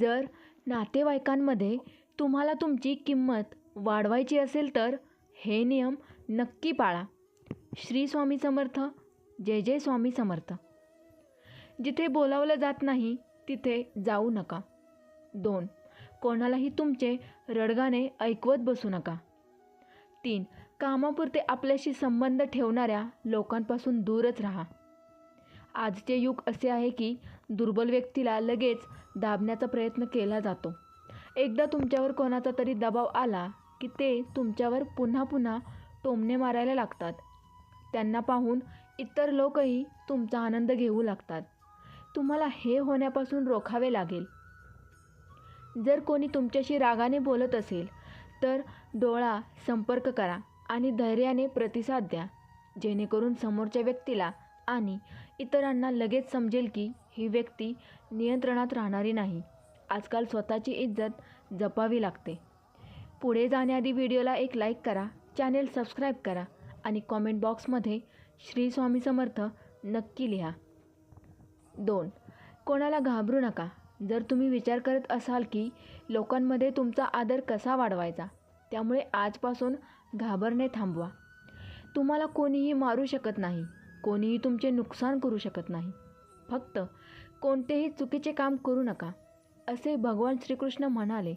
जर नातेवाईकांमध्ये तुम्हाला तुमची किंमत वाढवायची असेल तर हे नियम नक्की पाळा. श्री स्वामी समर्थ जय जय स्वामी समर्थ. जिथे बोलावलं जात नाही तिथे जाऊ नका. दोन कोणालाही तुमचे रडगाणे ऐकवत बसू नका. तीन कामापुरते आपल्याशी संबंध ठेवणाऱ्या लोकांपासून दूरच राहा. आजचे युग असे आहे की दुर्बल व्यक्तीला लगेच दाबण्याचा प्रयत्न केला जातो. एकदा तुमच्यावर कोणाचा तरी दबाव आला की ते तुमच्यावर पुन्हा पुन्हा टोमणे मारायला लागतात. त्यांना पाहून इतर लोकही तुमचा आनंद घेऊ लागतात. तुम्हाला हे होण्यापासून रोखावे लागेल. जर कोणी तुमच्याशी रागाने बोलत असेल तर डोळा संपर्क करा आणि धैर्याने प्रतिसाद द्या. जेणेकरून समोरच्या व्यक्तीला आणि इतरांना लगेच समजेल की ही व्यक्ती नियंत्रणात राहणारी नाही. आजकाल स्वतःची इज्जत जपावी लागते. पुढे जाण्याआधी व्हिडिओला एक लाईक करा चॅनेल सबस्क्राईब करा आणि कॉमेंट बॉक्समध्ये श्री स्वामी समर्थ नक्की लिहा. दोन कोणाला घाबरू नका. जर तुम्ही विचार करत असाल की लोकांमध्ये तुमचा आदर कसा वाढवायचा त्यामुळे आजपासून घाबरणे थांबवा. तुम्हाला कोणीही मारू शकत नाही. कोणीही तुमचे नुकसान करू शकत नाही. फक्त कोणतेही चुकीचे काम करू नका असे भगवान श्रीकृष्ण म्हणाले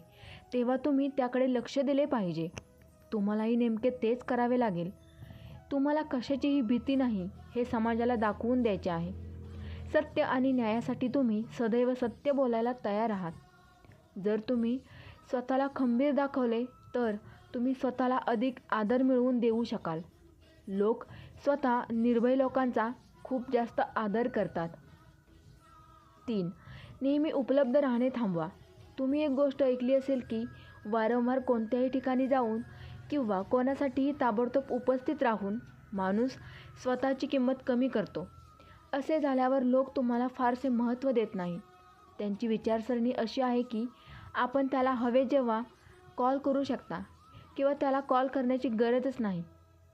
तेव्हा तुम्ही त्याकडे लक्ष दिले पाहिजे. तुम्हालाही नेमके तेच करावे लागेल. तुम्हाला कशाचीही भीती नाही हे समाजाला दाखवून द्यायचे आहे. सत्य आणि न्यायासाठी तुम्ही सदैव सत्य बोलायला तयार आहात. जर तुम्ही स्वतःला खंबीर दाखवले तर तुम्ही स्वतःला अधिक आदर मिळवून देऊ शकाल. लोक स्वतः निर्भय लोकांचा खूप जास्त आदर करतात. तीन नेहमी उपलब्ध राहणे थांबवा. तुम्ही एक गोष्ट ऐकली असेल की वारंवार कोणत्याही ठिकाणी जाऊन किंवा कोणासाठीही ताबडतोब उपस्थित राहून माणूस स्वतःची किंमत कमी करतो. असे झाल्यावर लोक तुम्हाला फारसे महत्त्व देत नाहीत त्यांची विचारसरणी अशी आहे की आपण त्याला हवे जेव्हा कॉल करू शकता किंवा त्याला कॉल करण्याची गरजच नाही.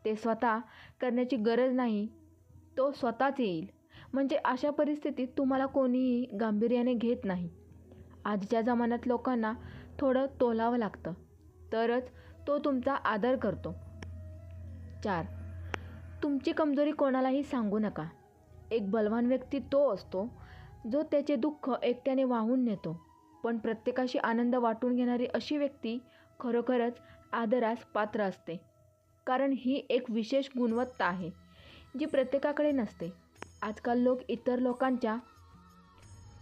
ते स्वतः करण्याची गरज नाही. तो स्वतःच येईल. म्हणजे अशा परिस्थितीत तुम्हाला कोणीही गांभीर्याने घेत नाही. आजच्या जमान्यात लोकांना थोडं तोलावं लागतं. तरच तो तुमचा आदर करतो. चार. तुमची कमजोरी कोणालाही सांगू नका. एक बलवान व्यक्ती तो असतो जो त्याचे दुःख एकट्याने वाहून नेतो. पण प्रत्येकाशी आनंद वाटून घेणारी अशी व्यक्ती खरोखरच आदरास पात्र असते. कारण ही एक विशेष गुणवत्ता आहे जी प्रत्येकाकडे नसते. आजकाल लोक इतर लोकांच्या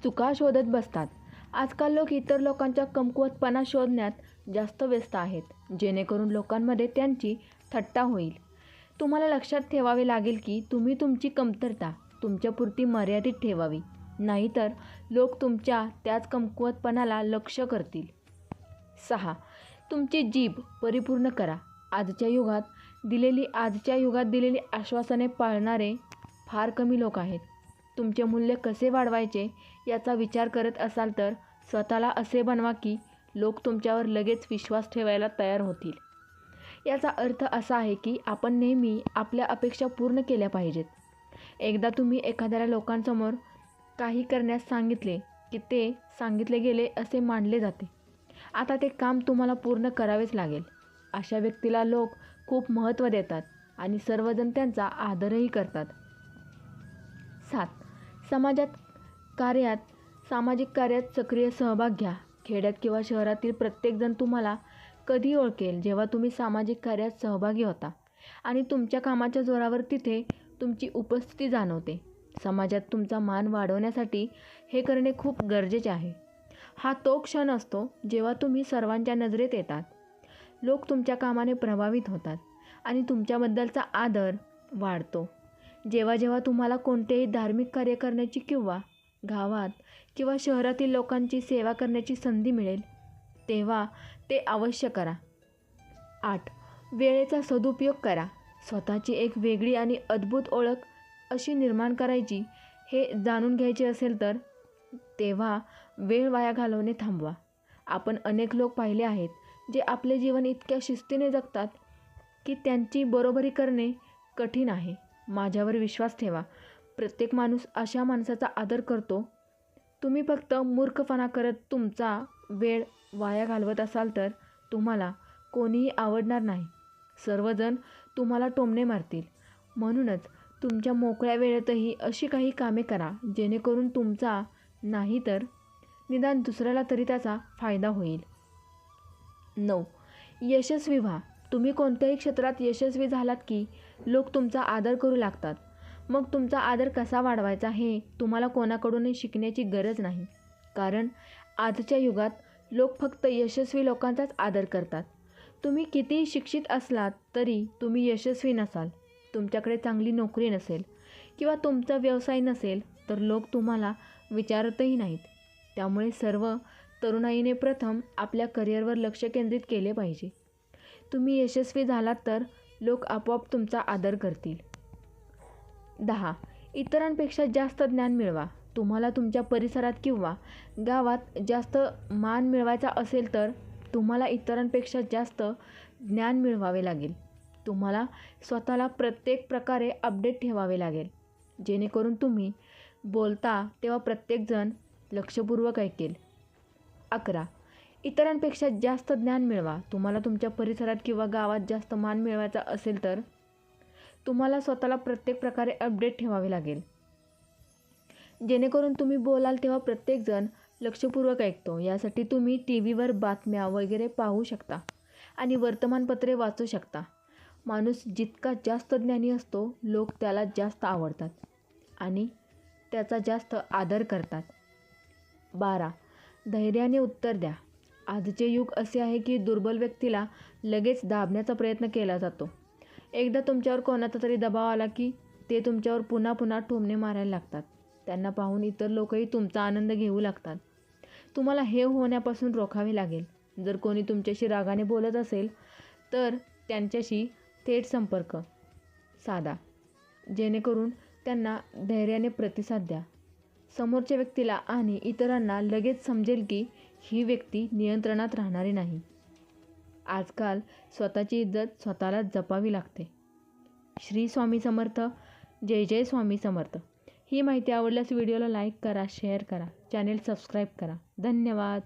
चुका शोधत बसतात. आजकाल लोक इतर लोकांच्या कमकुवतपणा शोधण्यात जास्त व्यस्त आहेत जेणेकरून लोकांमध्ये त्यांची थट्टा होईल. तुम्हाला लक्षात ठेवावे लागेल की तुम्ही तुमची कमतरता तुमच्यापुरती मर्यादित ठेवावी नाहीतर लोक तुमच्या त्याच कमकुवतपणाला लक्ष करतील. सहा. तुमची जीभ परिपूर्ण करा. आजच्या युगात दिलेली आजच्या युगात दिलेली आश्वासने पाळणारे फार कमी लोक आहेत. तुमचे मूल्य कसे वाढवायचे याचा विचार करत असाल तर स्वतःला असे बनवा की लोक तुमच्यावर लगेच विश्वास ठेवायला तयार होतील. याचा अर्थ असा आहे की आपण नेहमी आपल्या अपेक्षा पूर्ण केल्या पाहिजेत. एकदा तुम्ही एखाद्या लोकांसमोर काही करण्यास सांगितले की ते सांगितले गेले असे मानले जाते. आता ते काम तुम्हाला पूर्ण करावेच लागेल. अशा व्यक्तीला लोक खूप महत्त्व देतात आणि सर्वजण त्यांचा आदरही करतात. सात समाजात कार्यात सामाजिक कार्यात सक्रिय सहभाग घ्या. खेड्यात किंवा शहरातील प्रत्येकजण तुम्हाला कधी ओळखेल जेव्हा तुम्ही सामाजिक कार्यात सहभागी होता आणि तुमच्या कामाच्या जोरावर तिथे तुमची उपस्थिती जाणवते. समाजात तुमचा मान वाढवण्यासाठी हे करणे खूप गरजेचे आहे. हा तो क्षण असतो जेव्हा तुम्ही सर्वांच्या नजरेत येतात. लोक तुमच्या कामाने प्रभावित होतात आणि तुमच्याबद्दलचा आदर वाढतो. जेव्हा जेव्हा तुम्हाला कोणतेही धार्मिक कार्य करण्याची किंवा गावात किंवा शहरातील लोकांची सेवा करण्याची संधी मिळेल तेव्हा ते अवश्य करा. आठ. वेळेचा सदुपयोग करा. स्वतःची एक वेगळी आणि अद्भुत ओळख अशी निर्माण करायची हे जाणून घ्यायचे असेल तर तेव्हा वेळ वाया घालवणे थांबवा. आपण अनेक लोक पाहिले आहेत जे आपले जीवन इतक्या शिस्तीने जगतात की त्यांची बरोबरी करणे कठीण आहे. माझ्यावर विश्वास ठेवा. प्रत्येक माणूस अशा माणसाचा आदर करतो. तुम्ही फक्त मूर्खपणा करत तुमचा वेळ वाया घालवत असाल तर तुम्हाला कोणीही आवडणार नाही. सर्वजण तुम्हाला टोमणे मारतील. म्हणूनच तुमच्या मोकळ्या वेळेतही अशी काही कामे करा जेणेकरून तुमचा नाही तर निदान दुसऱ्याला तरी त्याचा फायदा होईल. नऊ. यशस्वी व्हा. तुम्ही कोणत्याही क्षेत्रात यशस्वी झालात की लोक तुमचा आदर करू लागतात. मग तुमचा आदर कसा वाढवायचा हे तुम्हाला कोणाकडूनही शिकण्याची गरज नाही. कारण आजच्या युगात लोक फक्त यशस्वी लोकांचाच आदर करतात. तुम्ही कितीही शिक्षित असलात तरी तुम्ही यशस्वी नसाल. तुमच्याकडे चांगली नोकरी नसेल किंवा तुमचा व्यवसाय नसेल तर लोक तुम्हाला विचारतही नाहीत. त्यामुळे सर्व तरुणाईने प्रथम आपल्या करिअरवर लक्ष केंद्रित केले पाहिजे. तुम्ही यशस्वी झालात तर लोक आपोआप तुमचा आदर करतील. दहा. इतरांपेक्षा जास्त ज्ञान मिळवा. तुम्हाला तुमच्या परिसरात किंवा गावात जास्त मान मिळवायचा असेल तर तुम्हाला इतरांपेक्षा जास्त ज्ञान मिळवावे लागेल. तुम्हाला स्वतःला प्रत्येक प्रकारे अपडेट ठेवावे लागेल. जेणेकरून तुम्ही बोलता तेव्हा प्रत्येकजण लक्षपूर्वक ऐकेल. अकरा. इतरांपेक्षा जास्त ज्ञान मिळवा. तुम्हाला तुमच्या परिसरात किंवा गावात जास्त मान मिळवायचा असेल तर तुम्हाला स्वतःला प्रत्येक प्रकारे अपडेट ठेवावे लागेल. जेणेकरून तुम्ही बोलाल तेव्हा प्रत्येकजण लक्षपूर्वक ऐकतो. यासाठी तुम्ही टी व्हीवर बातम्या वगैरे पाहू शकता आणि वर्तमानपत्रे वाचू शकता. माणूस जितका जास्त ज्ञानी असतो लोक त्याला जास्त आवडतात आणि त्याचा जास्त आदर करतात. बारा. धैर्याने उत्तर द्या. आजचे युग असे आहे की दुर्बल व्यक्तीला लगेच दाबण्याचा प्रयत्न केला जातो. एकदा तुमच्यावर कोणाचा तरी दबाव आला की ते तुमच्यावर पुन्हा पुन्हा ठोंबणे मारायला लागतात. त्यांना पाहून इतर लोकही तुमचा आनंद घेऊ लागतात. तुम्हाला हे होण्यापासून रोखावे लागेल. जर कोणी तुमच्याशी रागाने बोलत असेल तर त्यांच्याशी थेट संपर्क साधा. जेणेकरून त्यांना धैर्याने प्रतिसाद द्या. समोरच्या व्यक्तीला आणि इतरांना लगेच समजेल की ही व्यक्ती नियंत्रणात राहणारी नाही. आजकाल स्वतःची इज्जत स्वतःलाच जपावी लागते. श्री स्वामी समर्थ जय जय स्वामी समर्थ. ही माहिती आवडल्यास व्हिडिओला लाईक करा शेअर करा चॅनेल सबस्क्राईब करा. धन्यवाद.